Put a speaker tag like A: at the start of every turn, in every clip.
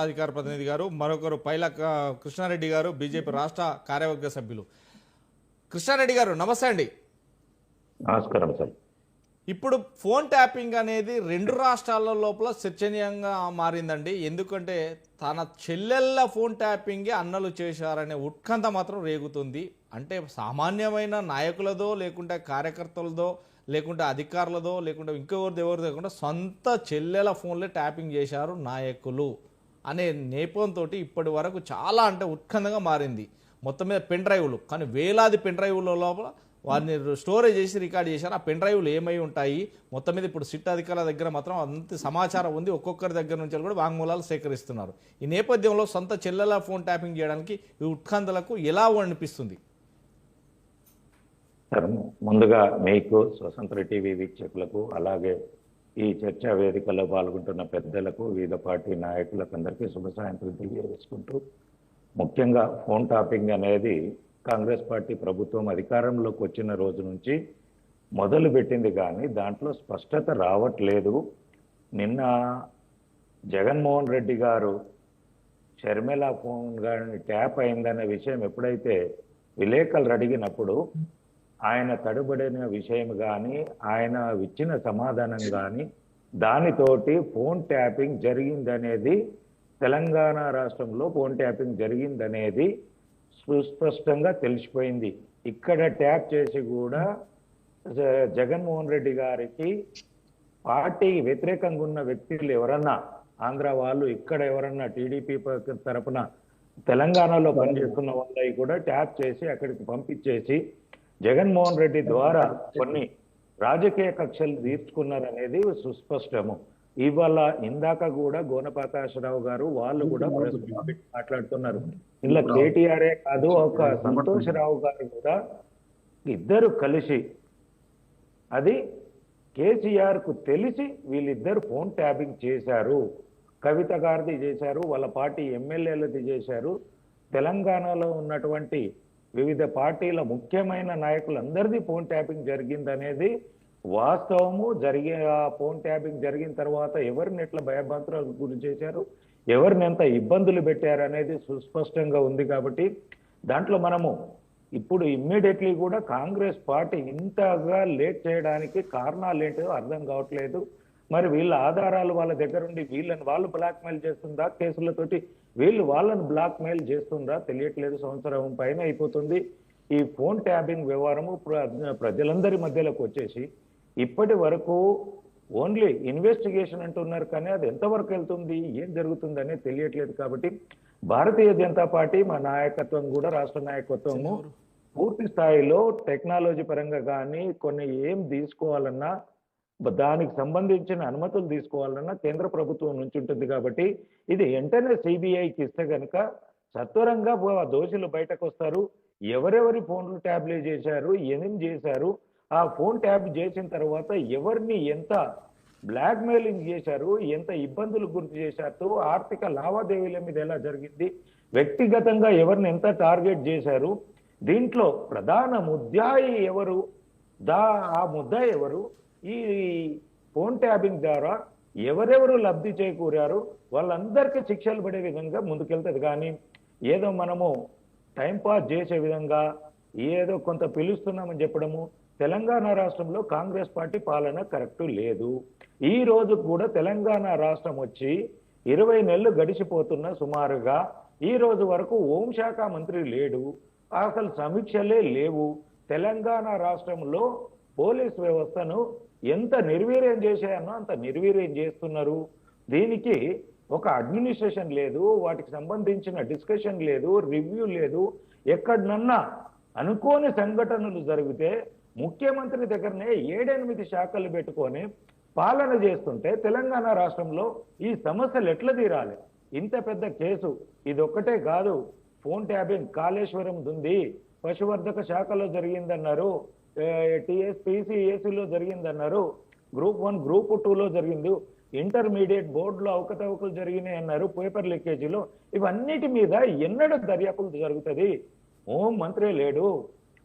A: రాష్ట్ర అధికార ప్రతినిధి గారు మరొకరు పైల కృష్ణారెడ్డి గారు బీజేపీ రాష్ట్ర కార్యవర్గ సభ్యులు. కృష్ణారెడ్డి గారు నమస్తే అండి.
B: నమస్కారం సార్.
A: ఇప్పుడు ఫోన్ ట్యాపింగ్ అనేది రెండు రాష్ట్రాల లోపల చర్చనీయంగా మారిందండి. ఎందుకంటే తన చెల్లెళ్ళ ఫోన్ ట్యాపింగే అన్నలు చేశారనే ఉత్కంఠ మాత్రం రేగుతుంది. అంటే సామాన్యమైన నాయకులదో లేకుంటే కార్యకర్తలదో లేకుంటే అధికారులదో లేకుంటే ఇంకెవరిదో ఎవరిదో లేకుండా సొంత చెల్లెల ఫోన్లే ట్యాపింగ్ చేశారు నాయకులు. అనే నేపంతో ఇప్పటి వరకు చాలా అంటే ఉత్కంఠంగా మారింది. మొత్తం మీద పెన్ డ్రైవ్లు. కానీ వేలాది పెన్ డ్రైవ్ల లోపల వారిని స్టోరేజ్ చేసి రికార్డ్ చేశారు. ఆ పెన్ డ్రైవ్లు ఏమై ఉంటాయి? మొత్తం మీద ఇప్పుడు సిట్ అధికారుల దగ్గర మాత్రం అంత సమాచారం ఉంది. ఒక్కొక్కరి దగ్గర నుంచి కూడా వాంగ్మూలాలు సేకరిస్తున్నారు. ఈ నేపథ్యంలో సొంత చెల్లెల ఫోన్ ట్యాపింగ్ చేయడానికి ఈ ఉత్కంఠలకు ఎలా అనిపిస్తుంది?
B: ముందుగా మీకు స్వతంత్ర టీవీ వీక్షకులకు అలాగే ఈ చర్చా వేదికలో పాల్గొంటున్న పెద్దలకు వివిధ పార్టీ నాయకులకు అందరికీ శుభ సాయంత్రం తెలియజేసుకుంటూ ముఖ్యంగా ఫోన్ టాపింగ్ అనేది కాంగ్రెస్ పార్టీ ప్రభుత్వం అధికారంలోకి వచ్చిన రోజు నుంచి మొదలు పెట్టింది కానీ దాంట్లో స్పష్టత రావట్లేదు. నిన్న జగన్మోహన్ రెడ్డి గారు షర్మిల ఫోన్ గారిని ట్యాప్ అయిందనే విషయం ఎప్పుడైతే విలేకరులు అడిగినప్పుడు ఆయన తడుబడిన విషయం కానీ ఆయన ఇచ్చిన సమాధానం కానీ దానితోటి ఫోన్ ట్యాపింగ్ జరిగిందనేది తెలంగాణ రాష్ట్రంలో ఫోన్ ట్యాపింగ్ జరిగిందనేది సుస్పష్టంగా తెలిసిపోయింది. ఇక్కడ ట్యాప్ చేసి కూడా జగన్మోహన్ రెడ్డి గారికి పార్టీకి వ్యతిరేకంగా ఉన్న వ్యక్తులు ఎవరన్నా ఆంధ్ర వాళ్ళు ఇక్కడ ఎవరన్నా టీడీపీ తరపున తెలంగాణలో పనిచేస్తున్న వాళ్ళవి కూడా ట్యాప్ చేసి అక్కడికి పంపించేసి జగన్మోహన్ రెడ్డి ద్వారా కొన్ని రాజకీయ కక్షలు తీర్చుకున్నారనేది సుస్పష్టము. ఇవాళ ఇందాక కూడా గోనప్రకాశరావు గారు వాళ్ళు కూడా మాట్లాడుతున్నారు. ఇలా కేటీఆర్ఏ కాదు ఒక సంతోషరావు గారు కూడా ఇద్దరు కలిసి అది కేసీఆర్కు తెలిసి వీళ్ళిద్దరు ఫోన్ ట్యాపింగ్ చేశారు. కవిత గారిది చేశారు వాళ్ళ పార్టీ ఎమ్మెల్యేలది చేశారు. తెలంగాణలో ఉన్నటువంటి వివిధ పార్టీల ముఖ్యమైన నాయకులందరిది ఫోన్ ట్యాపింగ్ జరిగిందనేది వాస్తవము. జరిగే ఆ ఫోన్ ట్యాపింగ్ జరిగిన తర్వాత ఎవరిని ఎట్లా భయభ్రాంతులకు గురి చేశారు ఎవరిని ఎంత ఇబ్బందులు పెట్టారు అనేది సుస్పష్టంగా ఉంది కాబట్టి దాంట్లో మనము ఇప్పుడు ఇమ్మీడియట్లీ కూడా కాంగ్రెస్ పార్టీ ఇంతగా లేట్ చేయడానికి కారణాలు ఏంటో అర్థం కావట్లేదు. మరి వీళ్ళ ఆధారాలు వాళ్ళ దగ్గర ఉండి వీళ్ళని వాళ్ళు బ్లాక్ మెయిల్ చేస్తుందా? కేసులతోటి వీళ్ళు వాళ్ళని బ్లాక్ మెయిల్ చేస్తుందా? తెలియట్లేదు సంవత్సరం పైన అయిపోతుంది. ఈ ఫోన్ ట్యాబింగ్ వ్యవహారము ప్ర- ప్రజలందరి మధ్యలోకి వచ్చేసి ఇప్పటి వరకు ఓన్లీ ఇన్వెస్టిగేషన్ అంటున్నారు కానీ అది ఎంతవరకు వెళ్తుంది? ఏం జరుగుతుంది అనేది తెలియట్లేదు కాబట్టి భారతీయ జనతా పార్టీ మా నాయకత్వం కూడా రాష్ట్ర నాయకత్వము పూర్తి స్థాయిలో టెక్నాలజీ పరంగా కానీ కొన్ని ఏం తీసుకోవాలన్నా దానికి సంబంధించిన అనుమతులు తీసుకోవాలన్నా కేంద్ర ప్రభుత్వం నుంచి ఉంటుంది కాబట్టి ఇది వెంటనే సిబిఐకి ఇస్తే కనుక సత్వరంగా ఆ దోషులు బయటకు వస్తారు ఎవరెవరి ఫోన్లు ట్యాబ్లే చేశారు ఏమేం చేశారు ఆ ఫోన్ ట్యాబ్ చేసిన తర్వాత ఎవరిని ఎంత బ్లాక్మెయిలింగ్ చేశారు ఎంత ఇబ్బందులు గుర్తు చేశారు ఆర్థిక లావాదేవీల మీద ఎలా జరిగింది వ్యక్తిగతంగా ఎవరిని ఎంత టార్గెట్ చేశారు దీంట్లో ప్రధాన ముద్దాయి ఎవరు దా ఆ ముద్దాయి ఎవరు ఈ ఫోన్ ట్యాబింగ్ ద్వారా ఎవరెవరు లబ్ధి చేకూరారు వాళ్ళందరికీ శిక్షలు పడే విధంగా ముందుకెళ్తుంది. కానీ ఏదో మనము టైంపాస్ చేసే విధంగా ఏదో కొంత పిలుస్తున్నామని చెప్పడము తెలంగాణ రాష్ట్రంలో కాంగ్రెస్ పార్టీ పాలన కరెక్ట్ లేదు. ఈ రోజు కూడా తెలంగాణ రాష్ట్రం వచ్చి ఇరవై నెలలు గడిచిపోతున్న సుమారుగా ఈ రోజు వరకు హోంశాఖ మంత్రి లేడు. అసలు సమీక్షలే లేవు. తెలంగాణ రాష్ట్రంలో పోలీస్ వ్యవస్థను ఎంత నిర్వీర్యం చేశానో అంత నిర్వీర్యం చేస్తున్నారు. దీనికి ఒక అడ్మినిస్ట్రేషన్ లేదు వాటికి సంబంధించిన డిస్కషన్ లేదు రివ్యూ లేదు. ఎక్కడనన్నా అనుకోని సంఘటనలు జరిగితే ముఖ్యమంత్రి దగ్గరనే ఏడెనిమిది శాఖలు పెట్టుకొని పాలన చేస్తుంటే తెలంగాణ రాష్ట్రంలో ఈ సమస్యలు ఎట్లా తీరాలి? ఇంత పెద్ద కేసు. ఇది ఒక్కటే కాదు. ఫోన్ ట్యాబింగ్ కాళేశ్వరం ఉంది పశువర్ధక శాఖలో జరిగిందన్నారు. టిఎస్పిసి ఏసీలో జరిగిందన్నారు. గ్రూప్ వన్ గ్రూప్ టూలో జరిగింది. ఇంటర్మీడియట్ బోర్డులో అవకతవకలు జరిగినాయి అన్నారు పేపర్ లీకేజీలో. ఇవన్నిటి మీద ఎన్నడ దర్యాప్తు జరుగుతుంది. హోం మంత్రి లేడు.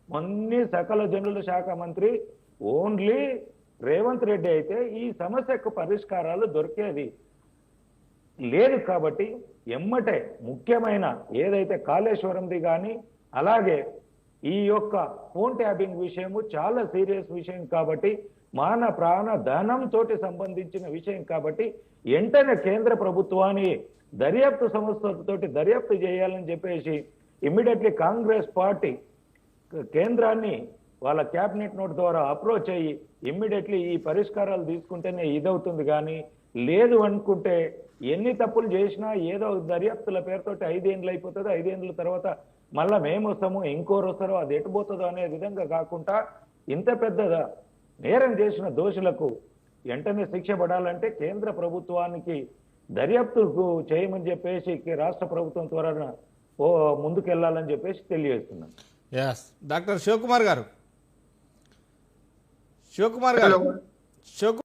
B: మొన్ని సకల జనుల శాఖ మంత్రి ఓన్లీ రేవంత్ రెడ్డి అయితే ఈ సమస్యకు పరిష్కారాలు దొరికేది లేదు కాబట్టి ఎమ్మటే ముఖ్యమైన ఏదైతే కాళేశ్వరంది కానీ అలాగే ఈ యొక్క ఫోన్ ట్యాపింగ్ విషయము చాలా సీరియస్ విషయం కాబట్టి మాన ప్రాణ ధనం తోటి సంబంధించిన విషయం కాబట్టి వెంటనే కేంద్ర ప్రభుత్వాన్ని దర్యాప్తు సంస్థలతోటి దర్యాప్తు చేయాలని చెప్పేసి ఇమ్మీడియట్లీ కాంగ్రెస్ పార్టీ కేంద్రాన్ని వాళ్ళ క్యాబినెట్ నోట్ ద్వారా అప్రోచ్ అయ్యి ఇమ్మీడియట్లీ ఈ పరిష్కారాలు తీసుకుంటేనే ఇదవుతుంది కానీ లేదు అనుకుంటే ఎన్ని తప్పులు చేసినా ఏదో దర్యాప్తుల పేరుతోటి ఐదేండ్లు అయిపోతుంది. ఐదేండ్ల తర్వాత మళ్ళా మేము వస్తాము ఇంకోరు వస్తారో అది ఎటుపోతుందో అనే విధంగా కాకుండా ఇంత పెద్ద నేరం చేసిన దోషులకు వెంటనే శిక్ష పడాలంటే కేంద్ర ప్రభుత్వానికి దర్యాప్తుకు చేయమని చెప్పేసి రాష్ట్ర ప్రభుత్వం త్వరగా ఓ ముందుకెళ్ళాలని చెప్పేసి తెలియజేస్తున్నాను
A: డాక్టర్ శివకుమార్ గారు. శివకుమార్ గారు. శివకుమార్